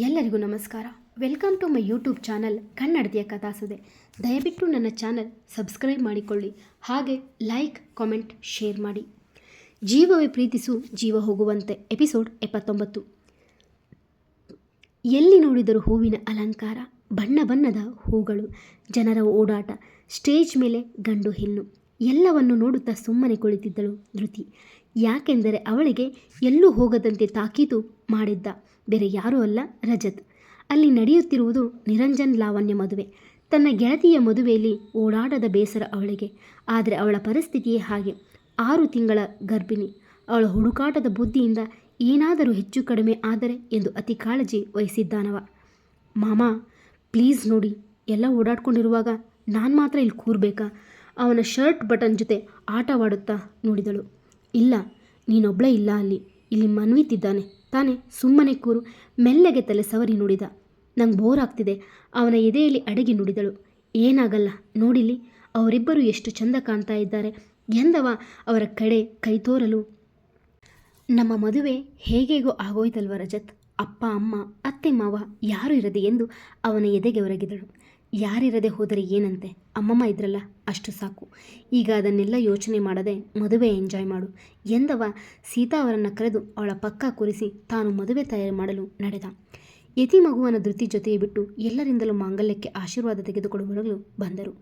ಎಲ್ಲರಿಗೂ ನಮಸ್ಕಾರ. Welcome to my YouTube channel ಕನ್ನಡತಿಯ ಕಥಾಸುದೆ ದಯವಿಟ್ಟು ನನ್ನ ಚಾನಲ್ ಸಬ್ಸ್ಕ್ರೈಬ್ ಮಾಡಿಕೊಳ್ಳಿ. ಹಾಗೆ ಲೈಕ್, ಕಾಮೆಂಟ್, ಶೇರ್ ಮಾಡಿ. ಜೀವವೇ ಪ್ರೀತಿಸು, ಜೀವ ಹೋಗುವಂತೆ. ಎಪಿಸೋಡ್ ಎಪ್ಪತ್ತೊಂಬತ್ತು. ಎಲ್ಲಿ ನೋಡಿದರೂ ಹೂವಿನ ಅಲಂಕಾರ, ಬಣ್ಣ ಬಣ್ಣದ ಹೂಗಳು, ಜನರ ಓಡಾಟ, ಸ್ಟೇಜ್ ಮೇಲೆ ಗಂಡು ಹೆಣ್ಣು, ಎಲ್ಲವನ್ನು ನೋಡುತ್ತಾ ಸುಮ್ಮನೆ ಕುಳಿತಿದ್ದಳು ಧೃತಿ. ಯಾಕೆಂದರೆ ಅವಳಿಗೆ ಎಲ್ಲೂ ಹೋಗದಂತೆ ತಾಕೀತು ಮಾಡಿದ್ದ. ಬೇರೆ ಯಾರೂ ಅಲ್ಲ ರಜತ್. ಅಲ್ಲಿ ನಡೆಯುತ್ತಿರುವುದು ನಿರಂಜನ್ ಲಾವಣ್ಯ ಮದುವೆ. ತನ್ನ ಗೆಳತಿಯ ಮದುವೆಯಲ್ಲಿ ಓಡಾಡದ ಬೇಸರ ಅವಳಿಗೆ. ಆದರೆ ಅವಳ ಪರಿಸ್ಥಿತಿಯೇ ಹಾಗೆ. ಆರು ತಿಂಗಳ ಗರ್ಭಿಣಿ. ಅವಳ ಹುಡುಕಾಟದ ಬುದ್ಧಿಯಿಂದ ಏನಾದರೂ ಹೆಚ್ಚು ಕಡಿಮೆ ಆದರೆ ಎಂದು ಅತಿ ಕಾಳಜಿ ವಹಿಸಿದ್ದಾನವ. ಮಾಮ, ಪ್ಲೀಸ್ ನೋಡಿ. ಎಲ್ಲ ಓಡಾಡ್ಕೊಂಡಿರುವಾಗ ನಾನು ಮಾತ್ರ ಇಲ್ಲಿ ಕೂರಬೇಕಾ? ಅವನ ಶರ್ಟ್ ಬಟನ್ ಜೊತೆ ಆಟವಾಡುತ್ತಾ? ನೋಡಿದಳು. ಇಲ್ಲ ನೀನೊಬ್ಬಳೇ ಇಲ್ಲ ಅಲ್ಲಿ. ಇಲ್ಲಿ ಮನ್ವಿತಿದ್ದಾನೆ ತಾನೇ ಸುಮ್ಮನೆ ಕೂರು. ಮೆಲ್ಲಗೆ ತಲೆ ಸವರಿ ನುಡಿದ. ನಂಗೆ ಬೋರ್ ಆಗ್ತಿದೆ. ಅವನ ಎದೆಯಲ್ಲಿ ಅಡಗಿ ನುಡಿದಳು. ಏನಾಗಲ್ಲ ನೋಡಿಲಿ ಅವರಿಬ್ಬರು ಎಷ್ಟು ಚಂದ ಕಾಣ್ತಾ ಇದ್ದಾರೆ. ಎಂದವ ಅವರ ಕಡೆ ಕೈ ತೋರಲು. ನಮ್ಮ ಮದುವೆ ಹೇಗೇಗೋ ಆಗೋಯ್ತಲ್ವ ರಜತ್. ಅಪ್ಪ, ಅಮ್ಮ, ಅತ್ತೆ, ಮಾವ ಯಾರು ಇರದೆ ಎಂದು ಅವನ ಎದೆಗೆ ಒರಗಿದಳು. ಯಾರಿರದೆ ಹೋದರೆ ಏನಂತೆ? ಅಮ್ಮಮ್ಮ ಇದ್ರಲ್ಲ, ಅಷ್ಟು ಸಾಕು. ಈಗ ಅದನ್ನೆಲ್ಲ ಯೋಚನೆ ಮಾಡದೆ ಮದುವೆ ಎಂಜಾಯ್ ಮಾಡು. ಎಂದವ ಸೀತಾ ಅವರನ್ನು ಕರೆದು ಅವಳ ಪಕ್ಕ ಕೂರಿಸಿ ತಾನು ಮದುವೆ ತಯಾರಿ ಮಾಡಲು ನಡೆದ. ಯತಿ ಮಗುವನ ಧೃತಿ ಜೊತೆಗೆ ಬಿಟ್ಟು ಎಲ್ಲರಿಂದಲೂ ಮಾಂಗಲ್ಯಕ್ಕೆ ಆಶೀರ್ವಾದ ತೆಗೆದುಕೊಳ್ಳುವವರೆಗೂ ಬಂದರು.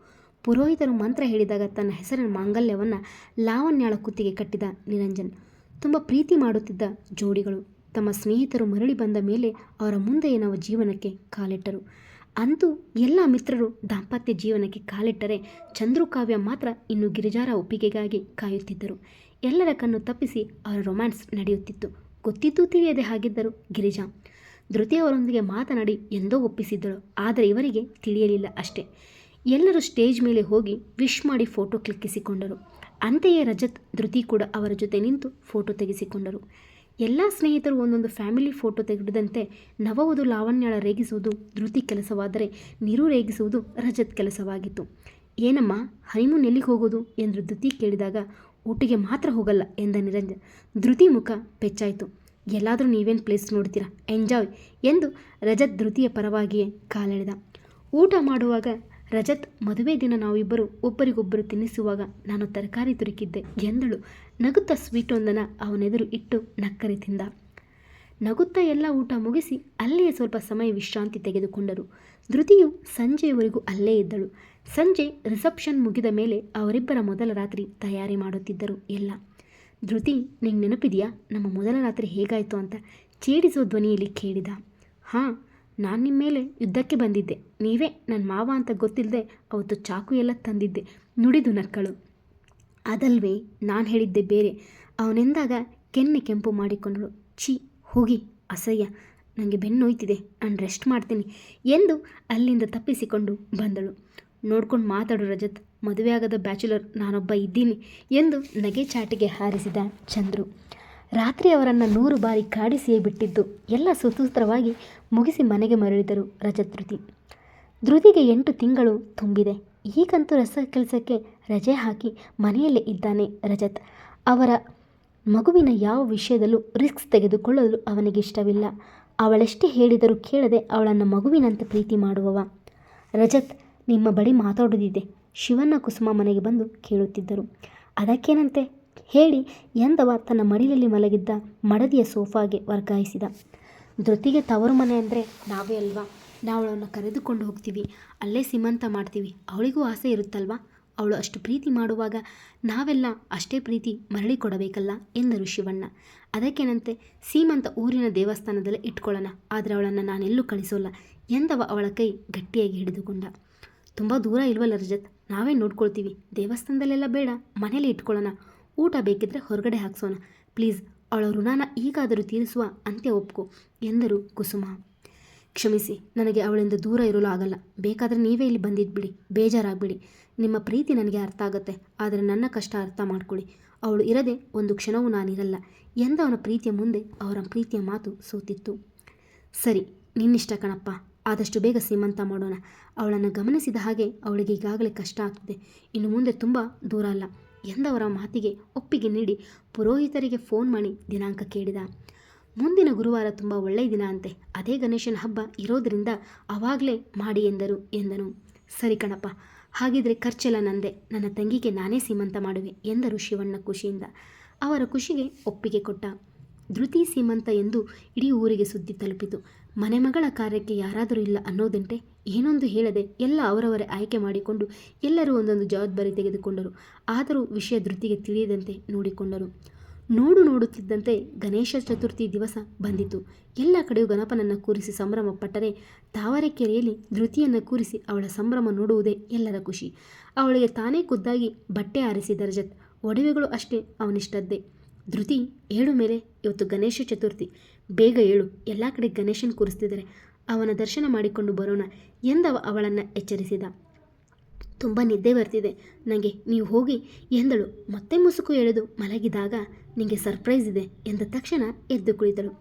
ಪುರೋಹಿತರು ಮಂತ್ರ ಹೇಳಿದಾಗ ತನ್ನ ಹೆಸರಿನ ಮಾಂಗಲ್ಯವನ್ನು ಲಾವಣ್ಯಾಳ ಕುತ್ತಿಗೆ ಕಟ್ಟಿದ ನಿರಂಜನ್. ತುಂಬ ಪ್ರೀತಿ ಮಾಡುತ್ತಿದ್ದ ಜೋಡಿಗಳು. ತಮ್ಮ ಸ್ನೇಹಿತರು ಮರಳಿ ಬಂದ ಮೇಲೆ ಅವರ ಮುಂದೆ ನಾವು ಜೀವನಕ್ಕೆ ಕಾಲಿಟ್ಟರು. ಅಂತೂ ಎಲ್ಲ ಮಿತ್ರರು ದಾಂಪತ್ಯ ಜೀವನಕ್ಕೆ ಕಾಲಿಟ್ಟರೆ ಚಂದ್ರಕಾವ್ಯ ಮಾತ್ರ ಇನ್ನು ಗಿರಿಜಾರ ಒಪ್ಪಿಗೆಗಾಗಿ ಕಾಯುತ್ತಿದ್ದರು. ಎಲ್ಲರ ಕಣ್ಣು ತಪ್ಪಿಸಿ ಅವರ ರೊಮ್ಯಾನ್ಸ್ ನಡೆಯುತ್ತಿತ್ತು. ಗೊತ್ತಿತ್ತು ತಿಳಿಯದೆ ಹಾಗಿದ್ದರು ಗಿರಿಜಾ ಧೃತಿ ಅವರೊಂದಿಗೆ ಮಾತನಾಡಿ ಎಂದೋ ಒಪ್ಪಿಸಿದ್ದಳು. ಆದರೆ ಇವರಿಗೆ ತಿಳಿಯಲಿಲ್ಲ ಅಷ್ಟೇ. ಎಲ್ಲರೂ ಸ್ಟೇಜ್ ಮೇಲೆ ಹೋಗಿ ವಿಶ್ ಮಾಡಿ ಫೋಟೋ ಕ್ಲಿಕ್ಕಿಸಿಕೊಂಡರು. ಅಂತೆಯೇ ರಜತ್, ಧೃತಿ ಕೂಡ ಅವರ ಜೊತೆ ನಿಂತು ಫೋಟೋ ತೆಗೆಸಿಕೊಂಡರು. ಎಲ್ಲ ಸ್ನೇಹಿತರು ಒಂದೊಂದು ಫ್ಯಾಮಿಲಿ ಫೋಟೋ ತೆಗೆದಂತೆ ನವವಧು ಲಾವಣ್ಯಳ ರೇಗಿಸುವುದು ಧೃತಿ ಕೆಲಸವಾದರೆ ನೀರು ರೇಗಿಸುವುದು ರಜತ್ ಕೆಲಸವಾಗಿತ್ತು. ಏನಮ್ಮ ಹನಿಮೂನ್ ಎಲ್ಲಿಗೆ ಹೋಗೋದು? ಎಂದು ಧೃತಿ ಕೇಳಿದಾಗ, ಊಟಿಗೆ ಮಾತ್ರ ಹೋಗಲ್ಲ ಎಂದ ನಿರಂಜನ್. ಧೃತಿ ಮುಖ ಪೆಚ್ಚಾಯಿತು ಎಲ್ಲಾದರೂ ನೀವೇನು ಪ್ಲೇಸ್ ನೋಡ್ತೀರಾ? ಎಂಜಾಯ್ ಎಂದು ರಜತ್ ಧೃತಿಯ ಪರವಾಗಿಯೇ ಕಾಲೆಳೆದ. ಊಟ ಮಾಡುವಾಗ ರಜತ್ ಮದುವೆ ದಿನ ನಾವಿಬ್ಬರು ಒಬ್ಬರಿಗೊಬ್ಬರು ತಿನ್ನಿಸುವಾಗ ನಾನು ತರಕಾರಿ ತುರುಕಿದ್ದೆ ಎಂದಳು. ನಗುತ್ತಾ ಸ್ವೀಟೊಂದನ್ನು ಅವನೆದುರು ಇಟ್ಟು ನಕ್ಕರಿ ತಿಂದ. ನಗುತ್ತಾ ಎಲ್ಲ ಊಟ ಮುಗಿಸಿ ಅಲ್ಲಿಯೇ ಸ್ವಲ್ಪ ಸಮಯ ವಿಶ್ರಾಂತಿ ತೆಗೆದುಕೊಂಡರು. ಧೃತಿಯು ಸಂಜೆಯವರೆಗೂ ಅಲ್ಲೇ ಇದ್ದಳು. ಸಂಜೆ ರಿಸೆಪ್ಷನ್ ಮುಗಿದ ಮೇಲೆ ಅವರಿಬ್ಬರ ಮೊದಲ ರಾತ್ರಿ ತಯಾರಿ ಮಾಡುತ್ತಿದ್ದರು ಎಲ್ಲ. ಧೃತಿ, ನಿಂಗೆ ನೆನಪಿದೆಯಾ? ನಮ್ಮ ಮೊದಲ ರಾತ್ರಿ ಹೇಗಾಯಿತು ಅಂತ ಚೇಡಿಸೋ ಧ್ವನಿಯಲ್ಲಿ ಕೇಳಿದ. ಹಾಂ ನಾನು ನಿಮ್ಮ ಮೇಲೆ ಯುದ್ಧಕ್ಕೆ ಬಂದಿದ್ದೆ. ನೀವೇ ನನ್ನ ಮಾವ ಅಂತ ಗೊತ್ತಿಲ್ಲದೆ ಅವತ್ತು ಚಾಕು ಎಲ್ಲ ತಂದಿದ್ದೆ. ನುಡಿದು ನಕ್ಕಳು. ಅದಲ್ವೇ ನಾನು ಹೇಳಿದ್ದೆ ಬೇರೆ. ಅವನೆಂದಾಗ ಕೆನ್ನೆ ಕೆಂಪು ಮಾಡಿಕೊಂಡಳು ಛೀ, ಹೋಗಿ, ಅಸಹ್ಯ. ನನಗೆ ಬೆನ್ನೋಯ್ತಿದೆ. ನಾನು ರೆಸ್ಟ್ ಮಾಡ್ತೀನಿ ಎಂದು ಅಲ್ಲಿಂದ ತಪ್ಪಿಸಿಕೊಂಡು ಬಂದಳು. ನೋಡ್ಕೊಂಡು ಮಾತಾಡು ರಜತ್, ಮದುವೆಯಾಗದ ಬ್ಯಾಚುಲರ್ ನಾನೊಬ್ಬ ಇದ್ದೀನಿ ಎಂದು ನಗೆ ಚಾಟಿಗೆ ಹಾರಿಸಿದ ಚಂದ್ರು. ರಾತ್ರಿ ಅವರನ್ನು ನೂರು ಬಾರಿ ಕಾಡಿಸಿಯೇ ಬಿಟ್ಟಿದ್ದು. ಎಲ್ಲ ಸುಸೂತ್ರವಾಗಿ ಮುಗಿಸಿ ಮನೆಗೆ ಮರಳಿದರು ರಜತ್ ಧೃತಿ ಧೃತಿಗೆ ಎಂಟು ತಿಂಗಳು ತುಂಬಿದೆ. ಈಗಂತೂ ರಸ ಕೆಲಸಕ್ಕೆ ರಜೆ ಹಾಕಿ ಮನೆಯಲ್ಲೇ ಇದ್ದಾನೆ ರಜತ್. ಅವರ ಮಗುವಿನ ಯಾವ ವಿಷಯದಲ್ಲೂ ರಿಸ್ಕ್ ತೆಗೆದುಕೊಳ್ಳಲು ಅವನಿಗೆ ಇಷ್ಟವಿಲ್ಲ. ಅವಳೆಷ್ಟೇ ಹೇಳಿದರೂ ಕೇಳದೆ ಅವಳನ್ನು ಮಗುವಿನಂತೆ ಪ್ರೀತಿ ಮಾಡುವವ. ರಜತ್ ನಿಮ್ಮ ಬಳಿ ಮಾತಾಡೋದಿದೆ ಶಿವನ ಕುಸುಮ ಮನೆಗೆ ಬಂದು ಕೇಳುತ್ತಿದ್ದರು. ಅದಕ್ಕೇನಂತೆ? ಹೇಳಿ ಎಂದವ ತನ್ನ ಮಡಿಲಲ್ಲಿ ಮಲಗಿದ್ದ ಮಡದಿಯ ಸೋಫಾಗೆ ವರ್ಗಾಯಿಸಿದ. ಧೃತಿಗೆ ತವರು ಮನೆ ಅಂದರೆ ನಾವೇ ಅಲ್ವಾ? ನಾವು ಅವಳನ್ನು ಕರೆದುಕೊಂಡು ಹೋಗ್ತೀವಿ. ಅಲ್ಲೇ ಸೀಮಂತ ಮಾಡ್ತೀವಿ. ಅವಳಿಗೂ ಆಸೆ ಇರುತ್ತಲ್ವಾ? ಅವಳು ಅಷ್ಟು ಪ್ರೀತಿ ಮಾಡುವಾಗ ನಾವೆಲ್ಲ ಅಷ್ಟೇ ಪ್ರೀತಿ ಮರಳಿ ಕೊಡಬೇಕಲ್ಲ? ಎಂದರು ಶಿವಣ್ಣ. ಅದಕ್ಕೇನಂತೆ? ಸೀಮಂತ ಊರಿನ ದೇವಸ್ಥಾನದಲ್ಲೇ ಇಟ್ಕೊಳ್ಳೋಣ. ಆದರೆ ಅವಳನ್ನು ನಾನೆಲ್ಲೂ ಕಳಿಸೋಲ್ಲ ಎಂದವ ಅವಳ ಕೈ ಗಟ್ಟಿಯಾಗಿ ಹಿಡಿದುಕೊಂಡ. ತುಂಬ ದೂರ ಇಲ್ವಲ್ಲ ರಜತ್? ನಾವೇ ನೋಡ್ಕೊಳ್ತೀವಿ. ದೇವಸ್ಥಾನದಲ್ಲೆಲ್ಲ ಬೇಡ. ಮನೇಲಿ ಇಟ್ಕೊಳ್ಳೋಣ. ಊಟ ಬೇಕಿದ್ದರೆ ಹೊರಗಡೆ ಹಾಕ್ಸೋಣ. ಪ್ಲೀಸ್, ಅವಳ ಋಣಾನ ಈಗಾದರೂ ತೀರಿಸುವ ಅಂತ್ಯ ಒಪ್ಕೋ, ಎಂದರು ಕುಸುಮ. ಕ್ಷಮಿಸಿ, ನನಗೆ ಅವಳಿಂದ ದೂರ ಇರಲು ಆಗಲ್ಲ. ಬೇಕಾದರೆ ನೀವೇ ಇಲ್ಲಿ ಬಂದಿದ್ಬಿಡಿ, ಬೇಜಾರಾಗಬೇಡಿ. ನಿಮ್ಮ ಪ್ರೀತಿ ನನಗೆ ಅರ್ಥ ಆಗುತ್ತೆ, ಆದರೆ ನನ್ನ ಕಷ್ಟ ಅರ್ಥ ಮಾಡ್ಕೊಳ್ಳಿ. ಅವಳು ಇರದೆ ಒಂದು ಕ್ಷಣವೂ ನಾನಿರಲ್ಲ, ಎಂದವನ ಪ್ರೀತಿಯ ಮುಂದೆ ಅವರ ಪ್ರೀತಿಯ ಮಾತು ಸೋತಿತ್ತು. ಸರಿ, ನಿನ್ನಿಷ್ಟ ಕಣಪ್ಪ, ಆದಷ್ಟು ಬೇಗ ಸೀಮಂತ ಮಾಡೋಣ. ಅವಳನ್ನು ಗಮನಿಸಿದ ಹಾಗೆ ಅವಳಿಗೆ ಈಗಾಗಲೇ ಕಷ್ಟ ಆಗ್ತಿದೆ. ಇನ್ನು ಮುಂದೆ ತುಂಬ ದೂರ ಅಲ್ಲ. ಎಂದವರ ಮಾತಿಗೆ ಒಪ್ಪಿಗೆ ನೀಡಿ ಪುರೋಹಿತರಿಗೆ ಫೋನ್ ಮಾಡಿ ದಿನಾಂಕ ಕೇಳಿದ. ಮುಂದಿನ ಗುರುವಾರ ತುಂಬ ಒಳ್ಳೆಯ ದಿನ ಅಂತೆ. ಅದೇ ಗಣೇಶನ ಹಬ್ಬ ಇರೋದರಿಂದ ಅವಾಗಲೇ ಮಾಡಿ ಎಂದರು ಎಂದನು. ಸರಿ ಕಣಪ್ಪ. ಹಾಗಿದ್ರೆ ಖರ್ಚೆಲ್ಲ ನಂದೆ. ನನ್ನ ತಂಗಿಗೆ ನಾನೇ ಸೀಮಂತ ಮಾಡುವೆ ಎಂದರು ಶಿವಣ್ಣ ಖುಷಿಯಿಂದ. ಅವರ ಖುಷಿಗೆ ಒಪ್ಪಿಗೆ ಕೊಟ್ಟ. ಧೃತಿ ಸೀಮಂತ ಎಂದು ಇಡೀ ಊರಿಗೆ ಸುದ್ದಿ ತಲುಪಿತು. ಮನೆಮಗಳ ಕಾರ್ಯಕ್ಕೆ ಯಾರಾದರೂ ಇಲ್ಲ ಅನ್ನೋದಂತೆ ಏನೊಂದು ಹೇಳದೆ ಎಲ್ಲ ಅವರವರೇ ಆಯ್ಕೆ ಮಾಡಿಕೊಂಡು ಎಲ್ಲರೂ ಒಂದೊಂದು ಜವಾಬ್ದಾರಿ ತೆಗೆದುಕೊಂಡರು. ಆದರೂ ವಿಷಯ ಧೃತಿಗೆ ತಿಳಿಯದಂತೆ ನೋಡಿಕೊಂಡರು. ನೋಡು ನೋಡುತ್ತಿದ್ದಂತೆ ಗಣೇಶ ಚತುರ್ಥಿ ದಿವಸ ಬಂದಿತು ಎಲ್ಲ ಕಡೆಯೂ ಗಣಪನನ್ನು ಕೂರಿಸಿ ಸಂಭ್ರಮ ಪಟ್ಟರೆ ತಾವರೆಕೆರೆಯಲ್ಲಿ ಧೃತಿಯನ್ನು ಕೂರಿಸಿ ಅವಳ ಸಂಭ್ರಮ ನೋಡುವುದೇ ಎಲ್ಲರ ಖುಷಿ. ಅವಳಿಗೆ ತಾನೇ ಖುದ್ದಾಗಿ ಬಟ್ಟೆ ಆರಿಸಿ ರಜತ್ ಒಡವೆಗಳು ಅಷ್ಟೇ ಅವನಿಷ್ಟದ್ದೇ. ಧೃತಿ, ಏಳು ಮೇಲೆ ಇವತ್ತು ಗಣೇಶ ಚತುರ್ಥಿ. ಬೇಗ ಏಳು. ಎಲ್ಲ ಕಡೆ ಗಣೇಶನ್ ಕೂರಿಸ್ತಿದ್ದಾರೆ ಅವನ ದರ್ಶನ ಮಾಡಿಕೊಂಡು ಬರೋಣ ಎಂದವ ಅವಳನ್ನು ಎಚ್ಚರಿಸಿದ. ತುಂಬ ನಿದ್ದೆ ಬರ್ತಿದೆ. ನನಗೆ ನೀವು ಹೋಗಿ, ಎಂದಳು. ಮತ್ತೆ ಮುಸುಕು ಎಳೆದು ಮಲಗಿದಾಗ ನಿಮಗೆ ಸರ್ಪ್ರೈಸ್ ಇದೆ ಎಂದ ತಕ್ಷಣ ಎದ್ದು ಕುಳಿತಳು.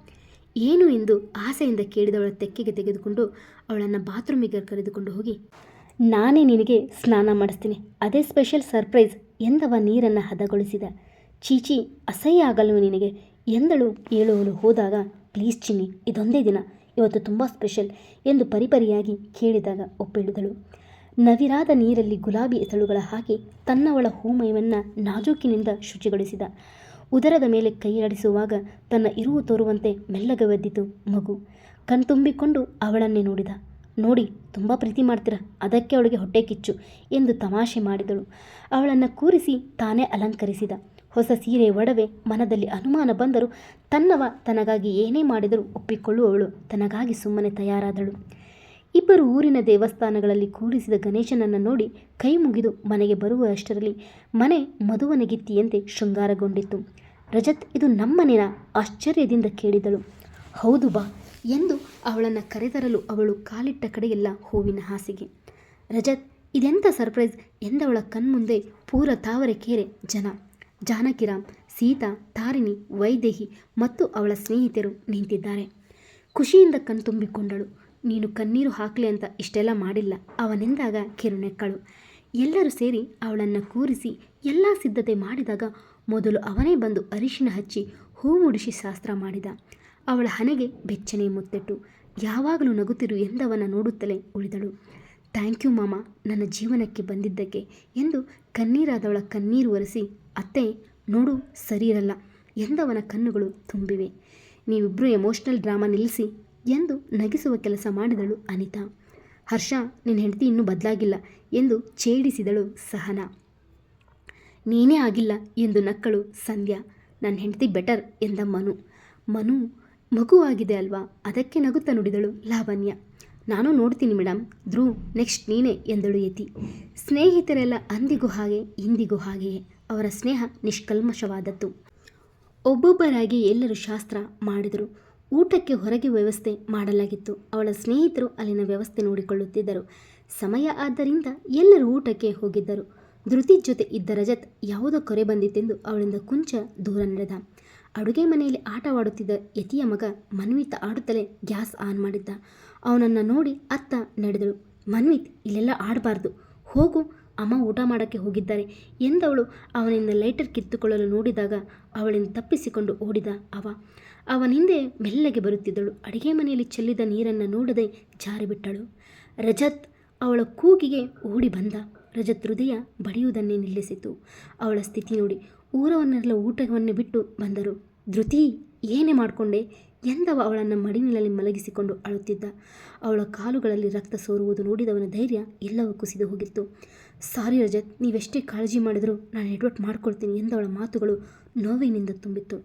ಏನು ಎಂದು ಆಸೆಯಿಂದ ಕೇಳಿದವಳ ತೆಕ್ಕೆಗೆ ತೆಗೆದುಕೊಂಡು ಅವಳನ್ನು ಬಾತ್ರೂಮಿಗೆ ಕರೆದುಕೊಂಡು ಹೋಗಿ, ನಾನೇ ನಿನಗೆ ಸ್ನಾನ ಮಾಡಿಸ್ತೀನಿ. ಅದೇ ಸ್ಪೆಷಲ್ ಸರ್ಪ್ರೈಸ್ ಎಂದವ ನೀರನ್ನು ಹದಗೊಳಿಸಿದ. ಚೀಚಿ, ಅಸಹ್ಯ ಆಗಲು ನಿನಗೆ? ಎಂದಳು. ಹೇಳುವಳು ಹೋದಾಗ ಪ್ಲೀಸ್ ಚಿನ್ನಿ, ಇದೊಂದೇ ದಿನ. ಇವತ್ತು ತುಂಬ ಸ್ಪೆಷಲ್ ಎಂದು ಪರಿಪರಿಯಾಗಿ ಕೇಳಿದಾಗ ಒಪ್ಪಿಳಿದಳು. ನವಿರಾದ ನೀರಲ್ಲಿ ಗುಲಾಬಿ ಎಸಳುಗಳ ಹಾಕಿ ತನ್ನವಳ ಹೂಮಯವನ್ನು ನಾಜೂಕಿನಿಂದ ಶುಚಿಗೊಳಿಸಿದ. ಉದರದ ಮೇಲೆ ಕೈಯಾಡಿಸುವಾಗ ತನ್ನ ಇರುವು ತೋರುವಂತೆ ಮೆಲ್ಲಗವೆದ್ದಿತು ಮಗು. ಕಣ್ತುಂಬಿಕೊಂಡು ಅವಳನ್ನೇ ನೋಡಿದ. ನೋಡಿ, ತುಂಬ ಪ್ರೀತಿ ಮಾಡ್ತೀರ? ಅದಕ್ಕೆ ಅವಳಿಗೆ ಹೊಟ್ಟೆ ಕಿಚ್ಚು ಎಂದು ತಮಾಷೆ ಮಾಡಿದಳು. ಅವಳನ್ನು ಕೂರಿಸಿ ತಾನೇ ಅಲಂಕರಿಸಿದ. ಹೊಸ ಸೀರೆ ಒಡವೆ ಮನದಲ್ಲಿ ಅನುಮಾನ ಬಂದರೂ ತನ್ನವ ತನಗಾಗಿ ಏನೇ ಮಾಡಿದರೂ ಒಪ್ಪಿಕೊಳ್ಳುವವಳು ತನಗಾಗಿ ಸುಮ್ಮನೆ ತಯಾರಾದಳು. ಇಬ್ಬರು ಊರಿನ ದೇವಸ್ಥಾನಗಳಲ್ಲಿ ಕೂರಿಸಿದ ಗಣೇಶನನ್ನು ನೋಡಿ ಕೈ ಮುಗಿದು ಮನೆಗೆ ಬರುವಷ್ಟರಲ್ಲಿ ಮನೆ ಮಧುವನಗಿತ್ತಿಯಂತೆ ಶೃಂಗಾರಗೊಂಡಿತ್ತು. ರಜತ್ ಇದು ನಮ್ಮನೆನ ಆಶ್ಚರ್ಯದಿಂದ ಕೇಳಿದಳು. ಹೌದು ಬಾ ಎಂದು ಅವಳನ್ನು ಕರೆತರಲು ಅವಳು ಕಾಲಿಟ್ಟ ಕಡೆಯೆಲ್ಲ ಹೂವಿನ ಹಾಸಿಗೆ. ರಜತ್ ಇದೆಂಥ ಸರ್ಪ್ರೈಸ್ ಎಂದವಳ ಕಣ್ಮುಂದೆ ಪೂರ ತಾವರೆಕೆರೆ ಜನ. ಜಾನಕಿರಾಮ್, ಸೀತಾ, ತಾರಿಣಿ, ವೈದೇಹಿ ಮತ್ತು ಅವಳ ಸ್ನೇಹಿತರು ನಿಂತಿದ್ದಾರೆ. ಖುಷಿಯಿಂದ ಕಣ್ತುಂಬಿಕೊಂಡಳು ನೀನು ಕಣ್ಣೀರು ಹಾಕಲಿ ಅಂತ ಇಷ್ಟೆಲ್ಲ ಮಾಡಿಲ್ಲ. ಅವನೆಂದಾಗ ಕಿರುನೆಕ್ಕಳು ಎಲ್ಲರೂ ಸೇರಿ ಅವಳನ್ನು ಕೂರಿಸಿ ಎಲ್ಲ ಸಿದ್ಧತೆ ಮಾಡಿದಾಗ ಮೊದಲು ಅವನೇ ಬಂದು ಅರಿಶಿನ ಹಚ್ಚಿ ಹೂ ಮುಡಿಸಿ ಶಾಸ್ತ್ರ ಮಾಡಿದ. ಅವಳ ಹಣೆಗೆ ಬೆಚ್ಚನೆ ಮುತ್ತಿಟ್ಟು. ಯಾವಾಗಲೂ ನಗುತ್ತಿರು ಎಂದವನ ನೋಡುತ್ತಲೇ ಉಳಿದಳು. ಥ್ಯಾಂಕ್ ಯು ಮಾಮ. ನನ್ನ ಜೀವನಕ್ಕೆ ಬಂದಿದ್ದಕ್ಕೆ ಎಂದು ಕಣ್ಣೀರಾದವಳ ಕಣ್ಣೀರು ಒರೆಸಿ ಅತ್ತೆ, ನೋಡು, ಸರಿ ಇರಲ್ಲ. ಎಂದವನ ಕಣ್ಣುಗಳು ತುಂಬಿವೆ. ನೀವಿಬ್ಬರು ಎಮೋಷ್ನಲ್ ಡ್ರಾಮಾ ನಿಲ್ಲಿಸಿ ಎಂದು ನಗಿಸುವ ಕೆಲಸ ಮಾಡಿದಳು ಅನಿತಾ. ಹರ್ಷ ನಿನ್ನ ಹೆಂಡತಿ ಇನ್ನೂ ಬದಲಾಗಿಲ್ಲ ಎಂದು ಛೇಡಿಸಿದಳು ಸಹನಾ. ನೀನೇ ಆಗಿಲ್ಲ ಎಂದು ನಕ್ಕಳು ಸಂಧ್ಯಾ. ನನ್ನ ಹೆಂಡತಿ ಬೆಟರ್ ಎಂದ ಮನು. ಮನು ಮಗುವಾಗಿದೆ ಅಲ್ವಾ? ಅದಕ್ಕೆ ನಗುತ್ತಾ ನುಡಿದಳು ಲಾವಣ್ಯ. ನಾನು ನೋಡ್ತೀನಿ ಮೇಡಮ್ ಧ್ರುವ್, ನೆಕ್ಸ್ಟ್ ನೀನೇ ಎಂದಳು ಯತಿ. ಸ್ನೇಹಿತರೆಲ್ಲ ಅಂದಿಗೂ ಹಾಗೆ, ಇಂದಿಗೂ ಹಾಗೆಯೇ. ಅವರ ಸ್ನೇಹ ನಿಷ್ಕಲ್ಮಶವಾದದ್ದು. ಒಬ್ಬೊಬ್ಬರಾಗಿ ಎಲ್ಲರೂ ಶಾಸ್ತ್ರ ಮಾಡಿದರು. ಊಟಕ್ಕೆ ಹೊರಗೆ ವ್ಯವಸ್ಥೆ ಮಾಡಲಾಗಿತ್ತು. ಅವಳ ಸ್ನೇಹಿತರು ಅಲ್ಲಿನ ವ್ಯವಸ್ಥೆ ನೋಡಿಕೊಳ್ಳುತ್ತಿದ್ದರು. ಸಮಯ ಆದ್ದರಿಂದ ಎಲ್ಲರೂ ಊಟಕ್ಕೆ ಹೋಗಿದ್ದರು. ಧೃತಿ ಜೊತೆ ಇದ್ದ ರಜತ್ ಯಾವುದೋ ಕೊರೆ ಬಂದಿತ್ತೆಂದು ಅವಳಿಂದ ಕುಂಚ ದೂರ ನಡೆದ. ಅಡುಗೆ ಮನೆಯಲ್ಲಿ ಆಟವಾಡುತ್ತಿದ್ದ ಯತಿಯ ಮಗ ಮನ್ವಿತ್ ಆಡುತ್ತಲೇ ಗ್ಯಾಸ್ ಆನ್ ಮಾಡಿದ್ದ. ಅವನನ್ನು ನೋಡಿ ಅತ್ತ ನಡೆದಳು. ಮನ್ವಿತ್, ಇಲ್ಲೆಲ್ಲ ಆಡಬಾರ್ದು. ಹೋಗು ಅಮ್ಮ ಊಟ ಮಾಡೋಕ್ಕೆ ಹೋಗಿದ್ದಾರೆ ಎಂದವಳು ಅವನಿಂದ ಲೈಟರ್ ಕಿತ್ತುಕೊಳ್ಳಲು ನೋಡಿದಾಗ ಅವಳಿಂದ ತಪ್ಪಿಸಿಕೊಂಡು ಓಡಿದ ಅವ. ಅವನ ಹಿಂದೆ ಮೆಲ್ಲಗೆ ಬರುತ್ತಿದ್ದಳು. ಅಡಿಗೆ ಮನೆಯಲ್ಲಿ ಚೆಲ್ಲಿದ ನೀರನ್ನು ನೋಡದೆ ಜಾರಿಬಿಟ್ಟಳು ರಜತ್ ಅವಳ ಕೂಗಿಗೆ ಓಡಿ ಬಂದ. ರಜತ್ ಹೃದಯ ಬಡಿಯುವುದನ್ನೇ ನಿಲ್ಲಿಸಿತು. ಅವಳ ಸ್ಥಿತಿ ನೋಡಿ ಊರವನ್ನೆಲ್ಲ ಊಟವನ್ನು ಬಿಟ್ಟು ಬಂದರು. ಧೃತಿ, ಏನೇ ಮಾಡಿಕೊಂಡೆ? ಎಂದವ ಅವಳನ್ನು ಮಡಿಲಿನಲ್ಲಿ ಮಲಗಿಸಿಕೊಂಡು ಅಳುತ್ತಿದ್ದ. ಅವಳ ಕಾಲುಗಳಲ್ಲಿ ರಕ್ತ ಸೋರುವುದು ನೋಡಿದವನ ಧೈರ್ಯ ಎಲ್ಲವೂ ಕುಸಿದು ಹೋಗಿತ್ತು. ಸಾರಿ ರಜತ್, ನೀವೆಷ್ಟೇ ಕಾಳಜಿ ಮಾಡಿದರೂ ನಾನು ಎಡ್ವರ್ಟ್ ಮಾಡ್ಕೊಳ್ತೀನಿ ಎಂದವಳ ಮಾತುಗಳು ನೋವಿನಿಂದ ತುಂಬಿತ್ತು.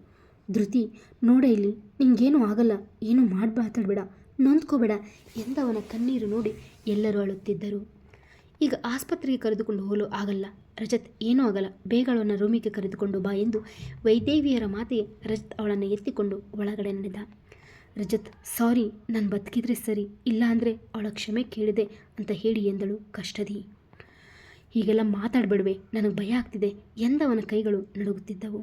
ಧೃತಿ, ನೋಡ ಇಲ್ಲಿ, ನಿಂಗೇನೂ ಆಗಲ್ಲ, ಏನೂ ಮಾತಾಡಬೇಡ ನೊಂದ್ಕೋಬೇಡ ಎಂದವನ ಕಣ್ಣೀರು ನೋಡಿ ಎಲ್ಲರೂ ಅಳುತ್ತಿದ್ದರು. ಈಗ ಆಸ್ಪತ್ರೆಗೆ ಕರೆದುಕೊಂಡು ಹೋಗಲು ಆಗಲ್ಲ. ರಜತ್ ಏನೂ ಆಗಲ್ಲ. ಬೇಗ ಅವಳನ್ನು ರೂಮಿಗೆ ಕರೆದುಕೊಂಡು ಬಾ ಎಂದು ವೈದೇವಿಯರ ಮಾತೆ ರಜತ್ ಅವಳನ್ನು ಎತ್ತಿಕೊಂಡು ಒಳಗಡೆ ನಡೆದ. ರಜತ್, ಸಾರಿ, ನಾನು ಬದುಕಿದ್ರೆ ಸರಿ. ಇಲ್ಲ ಅಂದರೆ ಅವಳ ಕ್ಷಮೆ ಕೇಳಿದೆ ಅಂತ ಹೇಳಿ ಎಂದಳು ಕಷ್ಟದಿ. ಹೀಗೆಲ್ಲ ಮಾತಾಡಬೇಡವೆ. ನನಗೆ ಭಯ ಆಗ್ತಿದೆ ಎಂದವನ ಕೈಗಳು ನಡುಗುತ್ತಿದ್ದವು.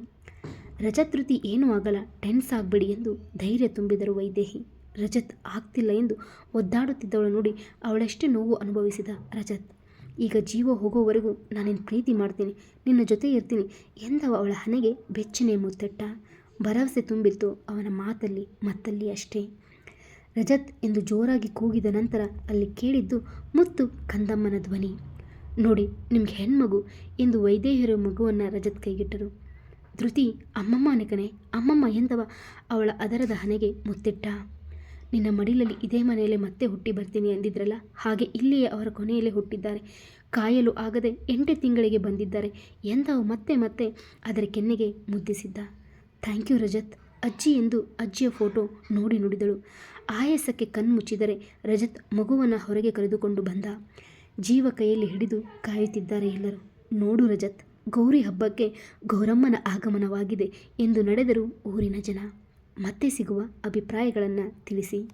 ರಜತ್ ರುತಿ ಏನೂ ಆಗಲ್ಲ. ಟೆನ್ಸ್ ಆಗಬೇಡಿ ಎಂದು ಧೈರ್ಯ ತುಂಬಿದರು ವೈದೇಹಿ. ರಜತ್, ಆಗ್ತಿಲ್ಲ ಎಂದು ಒದ್ದಾಡುತ್ತಿದ್ದವಳು ನೋಡಿ ಅವಳೆಷ್ಟೇ ನೋವು ಅನುಭವಿಸಿದ ರಜತ್. ಈಗ ಜೀವ ಹೋಗೋವರೆಗೂ ನಾನಿನ್ನು ಪ್ರೀತಿ ಮಾಡ್ತೀನಿ, ನಿನ್ನ ಜೊತೆ ಇರ್ತೀನಿ ಎಂದವ ಅವಳ ಹಣೆಗೆ ಬೆಚ್ಚನೆ ಮುತ್ತಟ್ಟ ಭರವಸೆ ತುಂಬಿತ್ತು ಅವನ ಮಾತಲ್ಲಿ, ಮತ್ತಲ್ಲಿ ಅಷ್ಟೇ. ರಜತ್ ಎಂದು ಜೋರಾಗಿ ಕೂಗಿದ ನಂತರ ಅಲ್ಲಿ ಕೇಳಿದ್ದು ಮುತ್ತು ಕಂದಮ್ಮನ ಧ್ವನಿ. ನೋಡಿ, ನಿಮ್ಗೆ ಹೆಣ್ಮಗು ಎಂದು ವೈದೇಹಿರು ಮಗುವನ್ನು ರಜತ್ ಕೈಗಿಟ್ಟರು. ಧೃತಿ ಅಮ್ಮಮ್ಮ ಕಣೆ, ಅಮ್ಮಮ್ಮ ಎಂದವ ಅವಳ ಅದರದ ಹಣೆಗೆ ಮುತ್ತಿಟ್ಟ ನಿನ್ನ ಮಡಿಲಲ್ಲಿ ಇದೇ ಮನೆಯಲ್ಲೇ ಮತ್ತೆ ಹುಟ್ಟಿ ಬರ್ತೀನಿ ಅಂದಿದ್ರಲ್ಲ? ಹಾಗೆ ಇಲ್ಲಿಯೇ ಅವರ ಕೊನೆಯಲ್ಲೇ ಹುಟ್ಟಿದ್ದಾರೆ. ಕಾಯಲು ಆಗದೆ ಎಂಟು ತಿಂಗಳಿಗೆ ಬಂದಿದ್ದಾರೆ. ಎಂದವು ಮತ್ತೆ ಮತ್ತೆ ಅದರ ಕೆನ್ನೆಗೆ ಮುದ್ದಿಸಿದ್ದ. Thank you Rajat. ಅಜ್ಜಿ ಎಂದು ಅಜ್ಜಿಯ ಫೋಟೋ ನೋಡಿ ನುಡಿದಳು. ಆಯಾಸಕ್ಕೆ ಕಣ್ಮುಚ್ಚಿದರೆ ರಜತ್ ಮಗುವನ್ನು ಹೊರಗೆ ಕರೆದುಕೊಂಡು ಬಂದ. ಜೀವ ಕೈಯಲ್ಲಿ ಹಿಡಿದು ಕಾಯುತ್ತಿದ್ದಾರೆ ಎಲ್ಲರೂ. ನೋಡು ರಜತ್, ಗೌರಿ ಹಬ್ಬಕ್ಕೆ ಗೌರಮ್ಮನ ಆಗಮನವಾಗಿದೆ ಎಂದು ನಡೆದರು ಊರಿನ ಜನ. ಮತ್ತೆ ಸಿಗುವ ಅಭಿಪ್ರಾಯಗಳನ್ನು ತಿಳಿಸಿ.